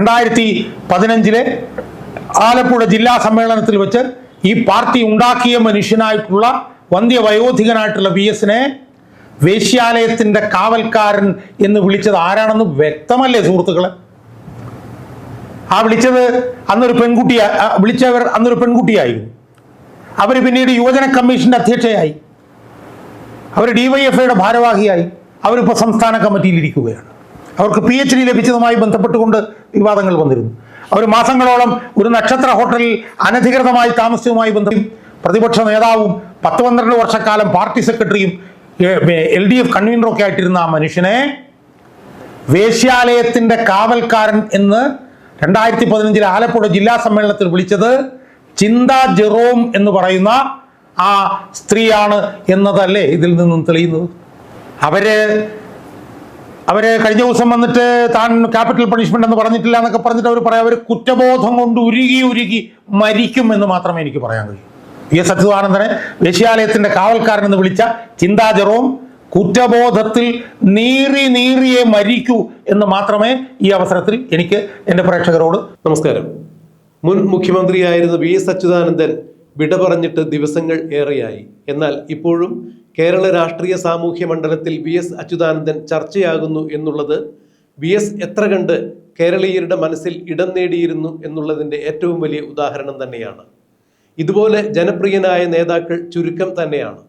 രണ്ടായിരത്തി പതിനഞ്ചിലെ ആലപ്പുഴ ജില്ലാ സമ്മേളനത്തിൽ വെച്ച് ഈ പാർട്ടി ഉണ്ടാക്കിയ മനുഷ്യനായിട്ടുള്ള വന്ധ്യ വയോധികനായിട്ടുള്ള വി എസിനെ വേശ്യാലയത്തിന്റെ കാവൽക്കാരൻ എന്ന് വിളിച്ചത് ആരാണെന്ന് വ്യക്തമല്ലേ സുഹൃത്തുക്കളെ? ആ വിളിച്ചത് അന്നൊരു പെൺകുട്ടി വിളിച്ചവർ അന്നൊരു പെൺകുട്ടിയായിരുന്നു. അവർ പിന്നീട് യുവജന കമ്മീഷന്റെ അധ്യക്ഷയായി. അവർ ഡിവൈഎഫ്ഐയുടെ ഭാരവാഹിയായി. അവരിപ്പോൾ സംസ്ഥാന കമ്മിറ്റിയിലിരിക്കുകയാണ് അവർക്ക് പി എച്ച് ഡി ലഭിച്ചതുമായി ബന്ധപ്പെട്ടുകൊണ്ട് വിവാദങ്ങൾ വന്നിരുന്നു. അവർ മാസങ്ങളോളം ഒരു നക്ഷത്ര ഹോട്ടലിൽ അനധികൃതമായി താമസവുമായി ബന്ധം പ്രതിപക്ഷ നേതാവും പത്ത് പന്ത്രണ്ട് വർഷക്കാലം പാർട്ടി സെക്രട്ടറിയും എൽ ഡി എഫ് കൺവീനറൊക്കെ ആയിട്ടിരുന്ന ആ മനുഷ്യനെ വേശ്യാലയത്തിന്റെ കാവൽക്കാരൻ എന്ന് രണ്ടായിരത്തി പതിനഞ്ചിലെ ആലപ്പുഴ ജില്ലാ സമ്മേളനത്തിൽ വിളിച്ചത് ചിന്ത ജെറോം എന്ന് പറയുന്ന ആ സ്ത്രീയാണ് എന്നതല്ലേ ഇതിൽ നിന്നും തെളിയുന്നത്. അവർ അവർ കഴിഞ്ഞ ദിവസം വന്നിട്ട് താൻ ക്യാപിറ്റൽ പണിഷ്മെന്റ് എന്ന് പറഞ്ഞിട്ടില്ല എന്നൊക്കെ പറഞ്ഞിട്ട് അവർ പറയാം അവർ കുറ്റബോധം കൊണ്ട് ഉരുകി ഉരുകി മരിക്കും എന്ന് മാത്രമേ എനിക്ക് പറയാൻ കഴിയൂ. വി എസ് അച്യുതാനന്ദനെ വേശ്യാലയത്തിന്റെ കാവൽക്കാരൻ എന്ന് വിളിച്ച ചിന്താജറവും കുറ്റബോധത്തിൽ നീറി നീറിയേ മരിക്കൂ എന്ന് മാത്രമേ ഈ അവസരത്തിൽ എനിക്ക് എന്റെ പ്രേക്ഷകരോട് നമസ്കാരം. മുൻ മുഖ്യമന്ത്രിയായിരുന്ന വി എസ് അച്യുതാനന്ദൻ വിട പറഞ്ഞിട്ട് ദിവസങ്ങൾ ഏറെയായി. എന്നാൽ ഇപ്പോഴും കേരള രാഷ്ട്രീയ സാമൂഹ്യ മണ്ഡലത്തിൽ വി എസ് അച്യുതാനന്ദൻ ചർച്ചയാകുന്നു എന്നുള്ളത് വി എസ് എത്ര കണ്ട് കേരളീയരുടെ മനസ്സിൽ ഇടം നേടിയിരുന്നു എന്നുള്ളതിന്റെ ഏറ്റവും വലിയ ഉദാഹരണം തന്നെയാണ്. ഇതുപോലെ ജനപ്രിയനായ നേതാക്കൾ ചുരുക്കം തന്നെയാണ്.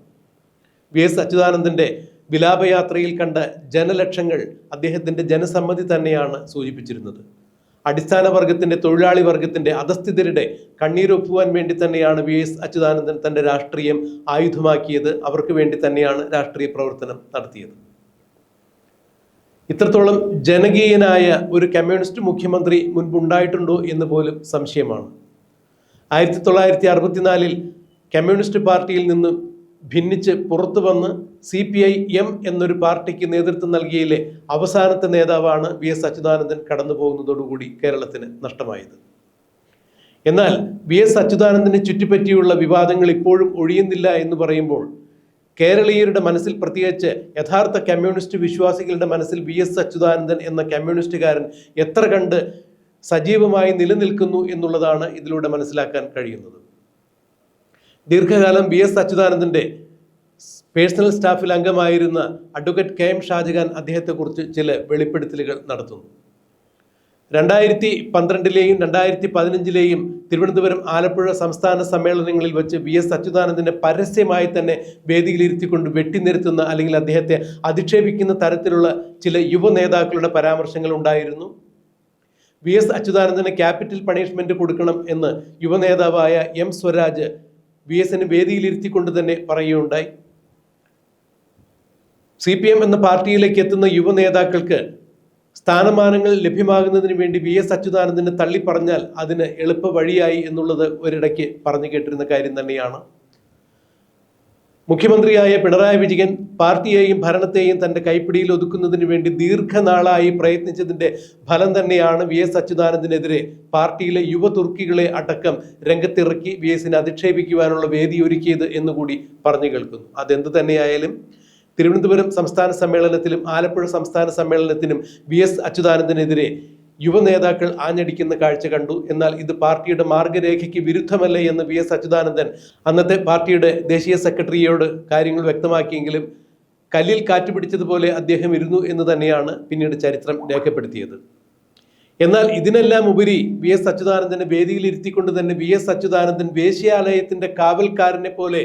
വി എസ് അച്യുതാനന്ദന്റെ വിലാപയാത്രയിൽ കണ്ട ജനലക്ഷങ്ങൾ അദ്ദേഹത്തിന്റെ ജനസമ്മതി തന്നെയാണ് സൂചിപ്പിച്ചിരുന്നത്. അടിസ്ഥാന വർഗത്തിന്റെ തൊഴിലാളി വർഗത്തിന്റെ അധസ്ഥിതരുടെ കണ്ണീരൊപ്പുവാൻ വേണ്ടി തന്നെയാണ് വി എസ് അച്യുതാനന്ദൻ തന്റെ രാഷ്ട്രീയം ആയുധമാക്കിയത്. അവർക്ക് വേണ്ടി തന്നെയാണ് രാഷ്ട്രീയ പ്രവർത്തനം നടത്തിയത്. ഇത്രത്തോളം ജനകീയനായ ഒരു കമ്മ്യൂണിസ്റ്റ് മുഖ്യമന്ത്രി മുൻപുണ്ടായിട്ടുണ്ടോ എന്ന് പോലും സംശയമാണ്. ആയിരത്തി തൊള്ളായിരത്തി അറുപത്തിനാലിൽ കമ്മ്യൂണിസ്റ്റ് പാർട്ടിയിൽ നിന്ന് ഭിന്നിച്ച് പുറത്തു വന്ന് സി പി ഐ എം എന്നൊരു പാർട്ടിക്ക് നേതൃത്വം നൽകിയതിലെ അവസാനത്തെ നേതാവാണ് വി എസ് അച്യുതാനന്ദൻ കടന്നു പോകുന്നതോടുകൂടി കേരളത്തിന് നഷ്ടമായത്. എന്നാൽ വി എസ് അച്യുതാനന്ദനെ ചുറ്റിപ്പറ്റിയുള്ള വിവാദങ്ങൾ ഇപ്പോഴും ഒഴിയുന്നില്ല എന്ന് പറയുമ്പോൾ കേരളീയരുടെ മനസ്സിൽ പ്രത്യേകിച്ച് യഥാർത്ഥ കമ്മ്യൂണിസ്റ്റ് വിശ്വാസികളുടെ മനസ്സിൽ വി എസ് അച്യുതാനന്ദൻ എന്ന കമ്മ്യൂണിസ്റ്റുകാരൻ എത്ര കണ്ട് സജീവമായി നിലനിൽക്കുന്നു എന്നുള്ളതാണ് ഇതിലൂടെ മനസ്സിലാക്കാൻ കഴിയുന്നത്. ദീർഘകാലം ബി എസ് അച്യുതാനന്ദന്റെ പേഴ്സണൽ സ്റ്റാഫിൽ അംഗമായിരുന്ന അഡ്വക്കേറ്റ് കെ എം ഷാജഹാൻ അദ്ദേഹത്തെക്കുറിച്ച് ചില വെളിപ്പെടുത്തലുകൾ നടത്തുന്നു. രണ്ടായിരത്തി പന്ത്രണ്ടിലെയും രണ്ടായിരത്തി പതിനഞ്ചിലെയും തിരുവനന്തപുരം ആലപ്പുഴ സംസ്ഥാന സമ്മേളനങ്ങളിൽ വെച്ച് വി എസ് അച്യുതാനന്ദനെ പരസ്യമായി തന്നെ വേദിയിലിരുത്തിക്കൊണ്ട് വെട്ടിനിരത്തുന്ന അല്ലെങ്കിൽ അദ്ദേഹത്തെ അധിക്ഷേപിക്കുന്ന തരത്തിലുള്ള ചില യുവ നേതാക്കളുടെ പരാമർശങ്ങൾ ഉണ്ടായിരുന്നു. വി എസ് അച്യുതാനന്ദന് ക്യാപിറ്റൽ പണിഷ്മെന്റ് കൊടുക്കണം എന്ന് യുവനേതാവായ എം സ്വരാജ് വി എസിന് വേദിയിലിരുത്തിക്കൊണ്ട് തന്നെ പറയുകയുണ്ടായി. സി പി എം എന്ന പാർട്ടിയിലേക്ക് എത്തുന്ന യുവ നേതാക്കൾക്ക് സ്ഥാനമാനങ്ങൾ ലഭ്യമാകുന്നതിന് വേണ്ടി വി എസ് അച്യുതാനന്ദനെ തള്ളിപ്പറഞ്ഞാൽ അതിന് എളുപ്പ വഴിയായി എന്നുള്ളത് ഒരിടയ്ക്ക് പറഞ്ഞു കേട്ടിരുന്ന കാര്യം തന്നെയാണ്. മുഖ്യമന്ത്രിയായ പിണറായി വിജയൻ പാർട്ടിയെയും ഭരണത്തെയും തന്റെ കൈപ്പിടിയിൽ ഒതുക്കുന്നതിന് വേണ്ടി ദീർഘനാളായി പ്രയത്നിച്ചതിന്റെ ഫലം തന്നെയാണ് വി എസ് അച്യുതാനന്ദനെതിരെ പാർട്ടിയിലെ യുവ തുർക്കികളെ അടക്കം രംഗത്തിറക്കി വി എസിനെ അധിക്ഷേപിക്കുവാനുള്ള വേദി ഒരുക്കിയത് എന്നുകൂടി പറഞ്ഞു കേൾക്കുന്നു. അതെന്ത് തന്നെയായാലും തിരുവനന്തപുരം സംസ്ഥാന സമ്മേളനത്തിലും ആലപ്പുഴ സംസ്ഥാന സമ്മേളനത്തിനും വി എസ് അച്യുതാനന്ദനെതിരെ യുവ നേതാക്കൾ ആഞ്ഞടിക്കുന്ന കാഴ്ച കണ്ടു. എന്നാൽ ഇത് പാർട്ടിയുടെ മാർഗരേഖയ്ക്ക് വിരുദ്ധമല്ലേ എന്ന് വി എസ് അച്യുതാനന്ദൻ അന്നത്തെ പാർട്ടിയുടെ ദേശീയ സെക്രട്ടറിയോട് കാര്യങ്ങൾ വ്യക്തമാക്കിയെങ്കിലും കല്ലിൽ കാറ്റ് പിടിച്ചതുപോലെ അദ്ദേഹം ഇരുന്നു എന്ന് തന്നെയാണ് പിന്നീട് ചരിത്രം രേഖപ്പെടുത്തിയത്. എന്നാൽ ഇതിനെല്ലാം ഉപരി വി എസ് അച്യുതാനന്ദനെ വേദിയിൽ ഇരുത്തിക്കൊണ്ട് തന്നെ വി എസ് അച്യുതാനന്ദൻ വേശ്യാലയത്തിന്റെ കാവൽക്കാരനെ പോലെ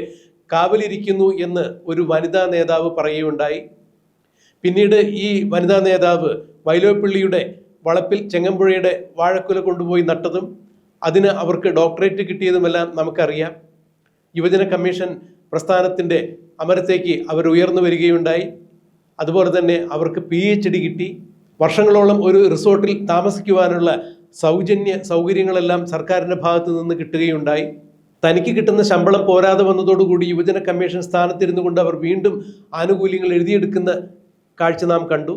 കാവലിരിക്കുന്നു എന്ന് ഒരു വനിതാ നേതാവ് പറയുകയുണ്ടായി. പിന്നീട് ഈ വനിതാ നേതാവ് വൈലോപ്പിള്ളിയുടെ വളപ്പിൽ ചെങ്ങമ്പുഴയുടെ വാഴക്കുല കൊണ്ടുപോയി നട്ടതും അതിന് അവർക്ക് ഡോക്ടറേറ്റ് കിട്ടിയതുമെല്ലാം നമുക്കറിയാം. യുവജന കമ്മീഷൻ പ്രസ്ഥാനത്തിന്റെ അമരത്തേക്ക് അവർ ഉയർന്നു വരികയുണ്ടായി. അതുപോലെ തന്നെ അവർക്ക് പി എച്ച് ഡി കിട്ടി. വർഷങ്ങളോളം ഒരു റിസോർട്ടിൽ താമസിക്കുവാനുള്ള സൗജന്യ സൗകര്യങ്ങളെല്ലാം സർക്കാരിന്റെ ഭാഗത്തു നിന്ന് കിട്ടുകയുണ്ടായി. തനിക്ക് കിട്ടുന്ന ശമ്പളം പോരാതെ വന്നതോടുകൂടി യുവജന കമ്മീഷൻ സ്ഥാനത്തിരുന്നു കൊണ്ട് അവർ വീണ്ടും ആനുകൂല്യങ്ങൾ എഴുതിയെടുക്കുന്ന കാഴ്ച നാം കണ്ടു.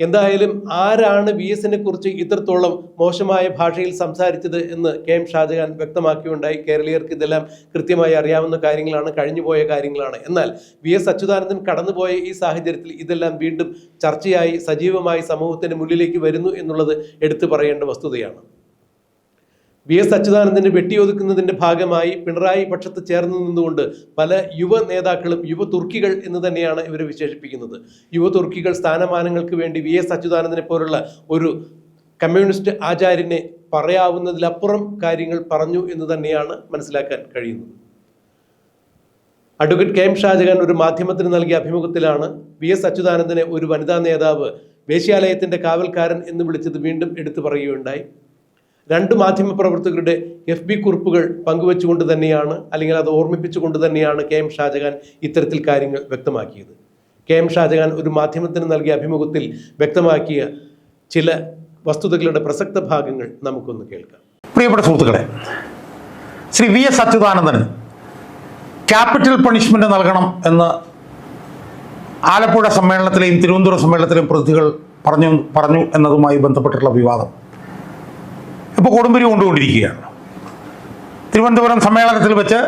എന്തായാലും ആരാണ് വി എസിനെ കുറിച്ച് ഇത്രത്തോളം മോശമായ ഭാഷയിൽ സംസാരിച്ചത് എന്ന് കെ എം ഷാജഹാൻ വ്യക്തമാക്കിയുണ്ടായി. കേരളീയർക്ക് ഇതെല്ലാം കൃത്യമായി അറിയാവുന്ന കാര്യങ്ങളാണ് കഴിഞ്ഞുപോയ കാര്യങ്ങളാണ്. എന്നാൽ വി എസ് അച്യുതാനന്ദൻ കടന്നുപോയ ഈ സാഹചര്യത്തിൽ ഇതെല്ലാം വീണ്ടും ചർച്ചയായി സജീവമായി സമൂഹത്തിന് മുന്നിലേക്ക് വരുന്നു എന്നുള്ളത് എടുത്തു പറയേണ്ട വസ്തുതയാണ്. വി എസ് അച്യുതാനന്ദനെ വെട്ടിയൊതുക്കുന്നതിന്റെ ഭാഗമായി പിണറായി പക്ഷത്ത് ചേർന്ന് നിന്നുകൊണ്ട് പല യുവ നേതാക്കളും യുവ തുർക്കികൾ എന്ന് തന്നെയാണ് ഇവരെ വിശേഷിപ്പിക്കുന്നത്. യുവ തുർക്കികൾ സ്ഥാനമാനങ്ങൾക്ക് വേണ്ടി വി എസ് അച്യുതാനന്ദനെ പോലുള്ള ഒരു കമ്മ്യൂണിസ്റ്റ് ആചാര്യനെ പറയാവുന്നതിലപ്പുറം കാര്യങ്ങൾ പറഞ്ഞു എന്ന് തന്നെയാണ് മനസ്സിലാക്കാൻ കഴിയുന്നത്. അഡ്വക്കേറ്റ് കെ എം ഷാജഹാൻ ഒരു മാധ്യമത്തിന് നൽകിയ അഭിമുഖത്തിലാണ് വി എസ് അച്യുതാനന്ദനെ ഒരു വനിതാ നേതാവ് വേശ്യാലയത്തിന്റെ കാവൽക്കാരൻ എന്ന് വിളിച്ചത് വീണ്ടും എടുത്തു പറയുകയുണ്ടായി. രണ്ട് മാധ്യമപ്രവർത്തകരുടെ എഫ് ബി കുറിപ്പുകൾ പങ്കുവെച്ചുകൊണ്ട് തന്നെയാണ് അല്ലെങ്കിൽ അത് ഓർമ്മിപ്പിച്ചുകൊണ്ട് തന്നെയാണ് കെ എം ഷാജഹാൻ ഇത്തരത്തിൽ കാര്യങ്ങൾ വ്യക്തമാക്കിയത്. കെ എം ഷാജഹാൻ ഒരു മാധ്യമത്തിന് നൽകിയ അഭിമുഖത്തിൽ വ്യക്തമാക്കിയ ചില വസ്തുതകളുടെ പ്രസക്ത ഭാഗങ്ങൾ നമുക്കൊന്ന് കേൾക്കാം. പ്രിയപ്പെട്ട സുഹൃത്തുക്കളെ ശ്രീ വി എസ് അച്യുതാനന്ദന് ക്യാപിറ്റൽ പണിഷ്മെന്റ് നൽകണം എന്ന് ആലപ്പുഴ സമ്മേളനത്തിലെയും തിരുവനന്തപുരം സമ്മേളനത്തിലെയും പ്രതികൾ പറഞ്ഞു പറഞ്ഞു എന്നതുമായി ബന്ധപ്പെട്ടിട്ടുള്ള വിവാദം. ഇപ്പോൾ കൊടുമ്പിരി കൊണ്ടുകൊണ്ടിരിക്കുകയാണ് തിരുവനന്തപുരം സമ്മേളനത്തിൽ വെച്ച്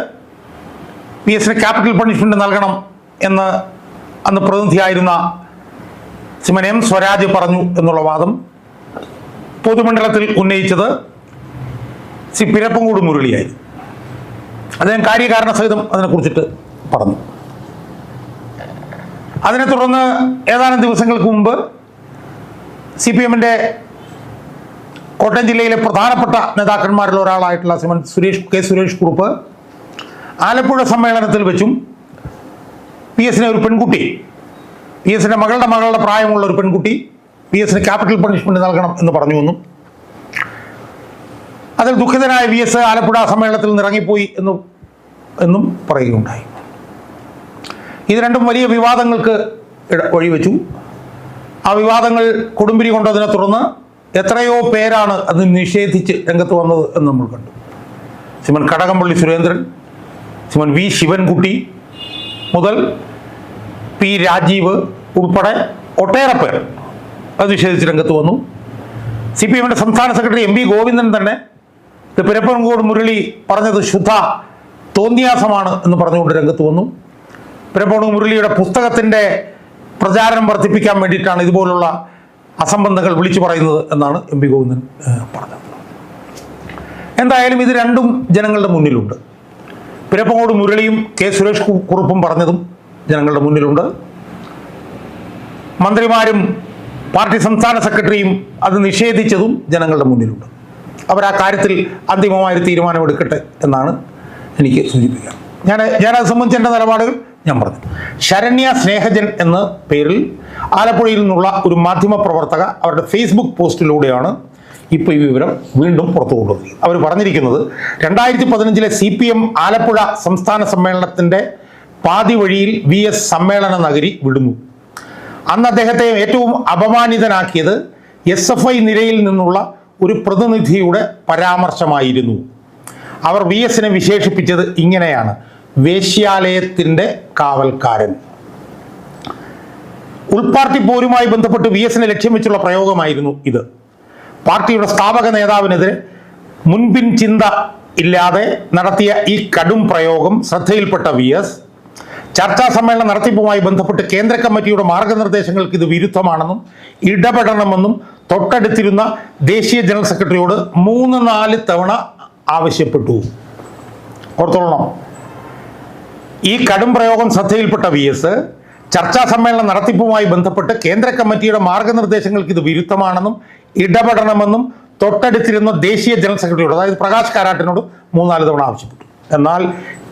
പി എസിന് ക്യാപിറ്റൽ പണിഷ്മെന്റ് നൽകണം എന്ന് അന്ന് പ്രതിനിധിയായിരുന്ന ശ്രീമൻ എം സ്വരാജ് പറഞ്ഞു എന്നുള്ള വാദം പൊതുമണ്ഡലത്തിൽ ഉന്നയിച്ചത് സി പിരപ്പൻകൂട് മുരളിയായി അദ്ദേഹം കാര്യകാരണ സഹിതം അതിനെക്കുറിച്ചിട്ട് പറഞ്ഞു. അതിനെ തുടർന്ന് ഏതാനും ദിവസങ്ങൾക്ക് മുമ്പ് സി പി എമ്മിന്റെ കോട്ടയം ജില്ലയിലെ പ്രധാനപ്പെട്ട നേതാക്കന്മാരിൽ ഒരാളായിട്ടുള്ള ശ്രീമൻ സുരേഷ് കെ സുരേഷ് കുറുപ്പ് ആലപ്പുഴ സമ്മേളനത്തിൽ വെച്ചും പി എസിനെ ഒരു പെൺകുട്ടി പി എസിന്റെ മകളുടെ മകളുടെ പ്രായമുള്ള ഒരു പെൺകുട്ടി പി എസിന് ക്യാപിറ്റൽ പണിഷ്മെന്റ് നൽകണം എന്ന് പറഞ്ഞു എന്നും അതിൽ ദുഃഖിതനായ വി എസ് ആലപ്പുഴ സമ്മേളനത്തിൽ നിന്ന് ഇറങ്ങിപ്പോയി എന്നും എന്നും പറയുകയുണ്ടായി. ഇത് രണ്ടും വലിയ വിവാദങ്ങൾക്ക് വഴിവെച്ചു. ആ വിവാദങ്ങൾ കൊടുമ്പിരി കൊണ്ടതിനെ തുടർന്ന് എത്രയോ പേരാണ് അത് നിഷേധിച്ച് രംഗത്ത് വന്നത് എന്ന് നമ്മൾ കണ്ടു. ശ്രീമൻ കടകംപള്ളി സുരേന്ദ്രൻ ശ്രീമൻ വി ശിവൻകുട്ടി മുതൽ പി രാജീവ് ഉൾപ്പെടെ ഒട്ടേറെ പേർ അത് നിഷേധിച്ച് രംഗത്ത് വന്നു. സി പി എമ്മിന്റെ സംസ്ഥാന സെക്രട്ടറി എം വി ഗോവിന്ദൻ തന്നെ ഇത് പിരപ്പൻകോട് മുരളി പറഞ്ഞത് ശുദ്ധ തോന്നിയാസമാണ് എന്ന് പറഞ്ഞുകൊണ്ട് രംഗത്ത് വന്നു. പിരപ്പൻകോട് മുരളിയുടെ പുസ്തകത്തിന്റെ പ്രചാരണം വർദ്ധിപ്പിക്കാൻ വേണ്ടിയിട്ടാണ് ഇതുപോലുള്ള അസംബന്ധങ്ങൾ വിളിച്ചു പറയുന്നത് എന്നാണ് എം പി ഗോവിന്ദൻ പറഞ്ഞത്. എന്തായാലും ഇത് രണ്ടും ജനങ്ങളുടെ മുന്നിലുണ്ട്. പിരപ്പങ്ങോട് മുരളിയും കെ സുരേഷ് കുറുപ്പും പറഞ്ഞതും ജനങ്ങളുടെ മുന്നിലുണ്ട്. മന്ത്രിമാരും പാർട്ടി സംസ്ഥാന സെക്രട്ടറിയും അത് നിഷേധിച്ചതും ജനങ്ങളുടെ മുന്നിലുണ്ട്. അവർ ആ കാര്യത്തിൽ അന്തിമമായൊരു തീരുമാനമെടുക്കട്ടെ എന്നാണ് എനിക്ക് സൂചിപ്പിക്കുക. ഞാൻ ഞാനത് സംബന്ധിച്ച് എന്റെ നിലപാടുകൾ ഞാൻ പറഞ്ഞു. ശരണ്യ സ്നേഹജൻ എന്ന പേരിൽ ആലപ്പുഴയിൽ നിന്നുള്ള ഒരു മാധ്യമ പ്രവർത്തക അവരുടെ ഫേസ്ബുക്ക് പോസ്റ്റിലൂടെയാണ് ഇപ്പോൾ ഈ വിവരം വീണ്ടും പുറത്തു കൊണ്ടുവന്നത് അവർ പറഞ്ഞിരിക്കുന്നത് രണ്ടായിരത്തി പതിനഞ്ചിലെ സി പി എം ആലപ്പുഴ സംസ്ഥാന സമ്മേളനത്തിന്റെ പാതി വഴിയിൽ വി എസ് സമ്മേളന നഗരി വിടുന്നു. അന്ന് അദ്ദേഹത്തെ ഏറ്റവും അപമാനിതനാക്കിയത് എസ് എഫ് ഐ നിരയിൽ നിന്നുള്ള ഒരു പ്രതിനിധിയുടെ പരാമർശമായിരുന്നു. അവർ വി എസിനെ വിശേഷിപ്പിച്ചത് ഇങ്ങനെയാണ്. വേശ്യാലയത്തിന്റെ കാവൽക്കാരൻ. ഉൾപാർട്ടി പോരുമായി ബന്ധപ്പെട്ട് വി എസിനെ ലക്ഷ്യം വെച്ചുള്ള പ്രയോഗമായിരുന്നു ഇത്. പാർട്ടിയുടെ സ്ഥാപക നേതാവിനെതിരെ മുൻപിൻ ചിന്ത ഇല്ലാതെ നടത്തിയ ഈ കടും പ്രയോഗം ശ്രദ്ധയിൽപ്പെട്ട വി എസ് ചർച്ചാ സമ്മേളന നടത്തിപ്പുമായി ബന്ധപ്പെട്ട് കേന്ദ്ര കമ്മിറ്റിയുടെ മാർഗനിർദ്ദേശങ്ങൾക്ക് ഇത് വിരുദ്ധമാണെന്നും ഇടപെടണമെന്നും തൊട്ടടുത്തിരുന്ന ദേശീയ ജനറൽ സെക്രട്ടറിയോട് മൂന്ന് നാല് തവണ ആവശ്യപ്പെട്ടു. ഓർത്തോളണം. ഈ കടും പ്രയോഗം ശ്രദ്ധയിൽപ്പെട്ട വി എസ് ചർച്ചാ സമ്മേളന നടത്തിപ്പുമായി ബന്ധപ്പെട്ട് കേന്ദ്ര കമ്മിറ്റിയുടെ മാർഗനിർദ്ദേശങ്ങൾക്ക് ഇത് വിരുദ്ധമാണെന്നും ഇടപെടണമെന്നും തൊട്ടടുത്തിരുന്ന ദേശീയ ജനറൽ സെക്രട്ടറിയോട് അതായത് പ്രകാശ് കാരാട്ടിനോട് മൂന്നാൽ തവണ ആവശ്യപ്പെട്ടു. എന്നാൽ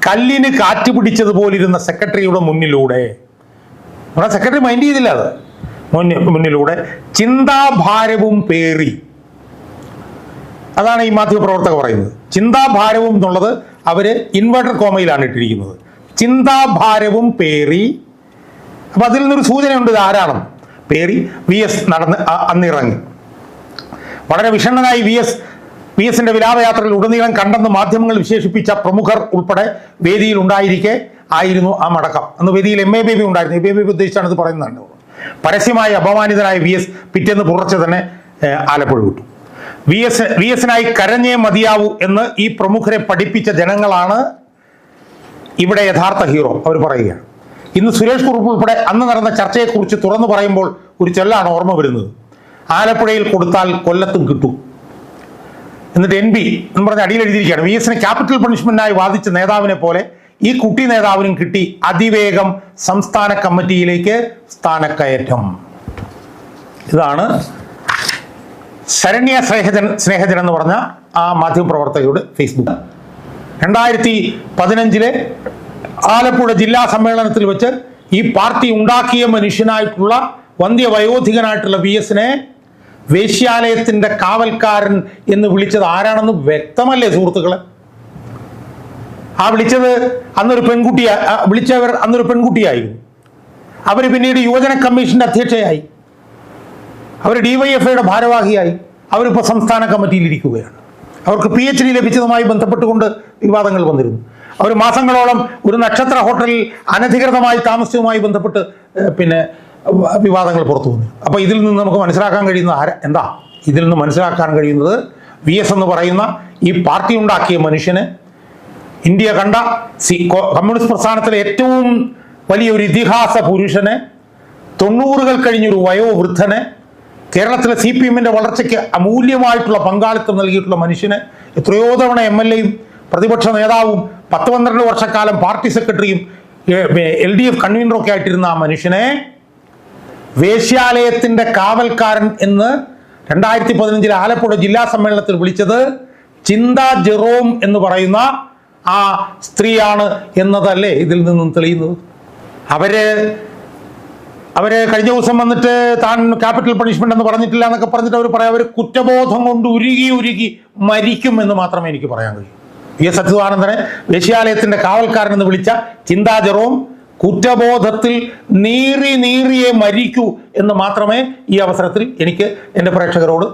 കല്ലിന് കാറ്റ് പിടിച്ചതുപോലിരുന്ന സെക്രട്ടറിയുടെ മുന്നിലൂടെ നമ്മുടെ സെക്രട്ടറി മൈൻഡ് ചെയ്തില്ല അത്. മുന്നിലൂടെ ചിന്താഭാരവും പേറി. അതാണ് ഈ മാധ്യമപ്രവർത്തകർ പറയുന്നത്. ചിന്താഭാരവും എന്നുള്ളത് അവർ ഇൻവെർട്ടർ കോമയിലാണ് ഇട്ടിരിക്കുന്നത്. ചിന്താഭാരവും പേറി. അപ്പൊ അതിൽ നിന്നൊരു സൂചനയുണ്ട് ഇത് ആരാണെന്ന്? പേറി വി എസ് നടന്ന് അന്നിറങ്ങി. വളരെ വിഷണ്ണനായി വി എസ് വി എസിന്റെ വിലാപയാത്രയിൽ ഉടനീളം കണ്ടെന്ന് മാധ്യമങ്ങൾ വിശേഷിപ്പിച്ച പ്രമുഖർ ഉൾപ്പെടെ വേദിയിൽ ഉണ്ടായിരിക്കെ ആയിരുന്നു ആ മടക്കം. അന്ന് വേദിയിൽ എം എ ബേബി ഉണ്ടായിരുന്നു. എം ബേബി ഉദ്ദേശിച്ചാണ് ഇത് പറയുന്നത് പരസ്യമായി അപമാനിതനായ വി എസ് പിറ്റേന്ന് പുറച്ച് തന്നെ ആലപ്പുഴ വിട്ടു. വി എസ് വി എസിനായി കരഞ്ഞേ മതിയാവൂ എന്ന് ഈ പ്രമുഖരെ പഠിപ്പിച്ച ജനങ്ങളാണ് ഇവിടെ യഥാർത്ഥ ഹീറോ അവർ പറയുകയാണ്. ഇന്ന് സുരേഷ് കുറുപ്പ് ഉൾപ്പെടെ അന്ന് നടന്ന ചർച്ചയെക്കുറിച്ച് തുറന്നു പറയുമ്പോൾ ഒരു ചൊല്ലാണ് ഓർമ്മ വരുന്നത്. ആലപ്പുഴയിൽ കൊടുത്താൽ കൊല്ലത്തും കിട്ടും. എന്നിട്ട് എൻ ബി എന്ന് പറഞ്ഞ അടിയിൽ എഴുതിയിരിക്കുകയാണ് വി എസിന് ക്യാപിറ്റൽ പണിഷ്മെന്റായി വാദിച്ച നേതാവിനെ പോലെ ഈ കുട്ടി നേതാവിനും കിട്ടി അതിവേഗം സംസ്ഥാന കമ്മിറ്റിയിലേക്ക് സ്ഥാനക്കയറ്റം. ഇതാണ് ശരണ്യ സ്നേഹജൻ സ്നേഹജൻ എന്ന് പറഞ്ഞ ആ മാധ്യമപ്രവർത്തകയുടെ ഫേസ്ബുക്ക് രണ്ടായിരത്തി പതിനഞ്ചിലെ ആലപ്പുഴ ജില്ലാ സമ്മേളനത്തിൽ വെച്ച് ഈ പാർട്ടി ഉണ്ടാക്കിയ മനുഷ്യനായിട്ടുള്ള വന്ധ്യവയോധികനായിട്ടുള്ള വി എസിനെ വേശ്യാലയത്തിന്റെ കാവൽക്കാരൻ എന്ന് വിളിച്ചത് ആരാണെന്ന് വ്യക്തമല്ലേ സുഹൃത്തുക്കളെ? ആ വിളിച്ചത് അന്നൊരു പെൺകുട്ടിയ വിളിച്ചവർ അന്നൊരു പെൺകുട്ടിയായിരുന്നു. അവർ പിന്നീട് യുവജന കമ്മീഷന്റെ അധ്യക്ഷയായി. അവർ ഡി വൈ എഫ് ഐയുടെ ഭാരവാഹിയായി. അവരിപ്പോൾ സംസ്ഥാന കമ്മിറ്റിയിൽ ഇരിക്കുകയാണ്. അവർക്ക് പി എച്ച് ഡി ലഭിച്ചതുമായി ബന്ധപ്പെട്ടുകൊണ്ട് വിവാദങ്ങൾ വന്നിരുന്നു. അവർ മാസങ്ങളോളം ഒരു നക്ഷത്ര ഹോട്ടലിൽ അനധികൃതമായി താമസിച്ചതുമായി ബന്ധപ്പെട്ട് പിന്നെ വിവാദങ്ങൾ പുറത്തു വന്നു. അപ്പോൾ ഇതിൽ നിന്ന് നമുക്ക് മനസ്സിലാക്കാൻ കഴിയുന്ന ആര? എന്താ? ഇതിൽ നിന്ന് മനസ്സിലാക്കാൻ കഴിയുന്നത് വി എസ് എന്ന് പറയുന്ന ഈ പാർട്ടി ഉണ്ടാക്കിയ മനുഷ്യന് ഇന്ത്യ കണ്ട സി കമ്മ്യൂണിസ്റ്റ് പ്രസ്ഥാനത്തിലെ ഏറ്റവും വലിയൊരു ഇതിഹാസ പുരുഷനെ തൊണ്ണൂറുകൾ കഴിഞ്ഞൊരു വയോവൃദ്ധനെ കേരളത്തിലെ സി പി എമ്മിന്റെ വളർച്ചയ്ക്ക് അമൂല്യമായിട്ടുള്ള പങ്കാളിത്തം നൽകിയിട്ടുള്ള മനുഷ്യന് എത്രയോ തവണ എം എൽ എയും പ്രതിപക്ഷ നേതാവും പത്ത് പന്ത്രണ്ട് വർഷക്കാലം പാർട്ടി സെക്രട്ടറിയും എൽ ഡി എഫ് കൺവീനറും ഒക്കെ ആയിട്ടിരുന്ന ആ മനുഷ്യനെ വേശ്യാലയത്തിന്റെ കാവൽക്കാരൻ എന്ന് രണ്ടായിരത്തി പതിനഞ്ചിൽ ആലപ്പുഴ ജില്ലാ സമ്മേളനത്തിൽ വിളിച്ചത് ചിന്ത ജെറോം എന്ന് പറയുന്ന ആ സ്ത്രീയാണ് എന്നതല്ലേ ഇതിൽ നിന്നും തെളിയുന്നത്? അവർ അവർ കഴിഞ്ഞ ദിവസം വന്നിട്ട് താൻ ക്യാപിറ്റൽ പണിഷ്മെന്റ് എന്ന് പറഞ്ഞിട്ടില്ല എന്നൊക്കെ പറഞ്ഞിട്ട് അവർ പറയാം അവർ കുറ്റബോധം കൊണ്ട് ഉരുകി ഉരുകി മരിക്കും എന്ന് മാത്രമേ എനിക്ക് പറയാൻ കഴിയൂ. വി എസ് അച്യുതാനന്ദനെ വേശ്യാലയത്തിന്റെ കാവൽക്കാരൻ എന്ന് വിളിച്ച ചിന്താ കുറ്റബോധത്തിൽ നീറി നീറിയേ മരിക്കൂ എന്ന് മാത്രമേ ഈ അവസരത്തിൽ എനിക്ക് എന്റെ പ്രേക്ഷകരോട്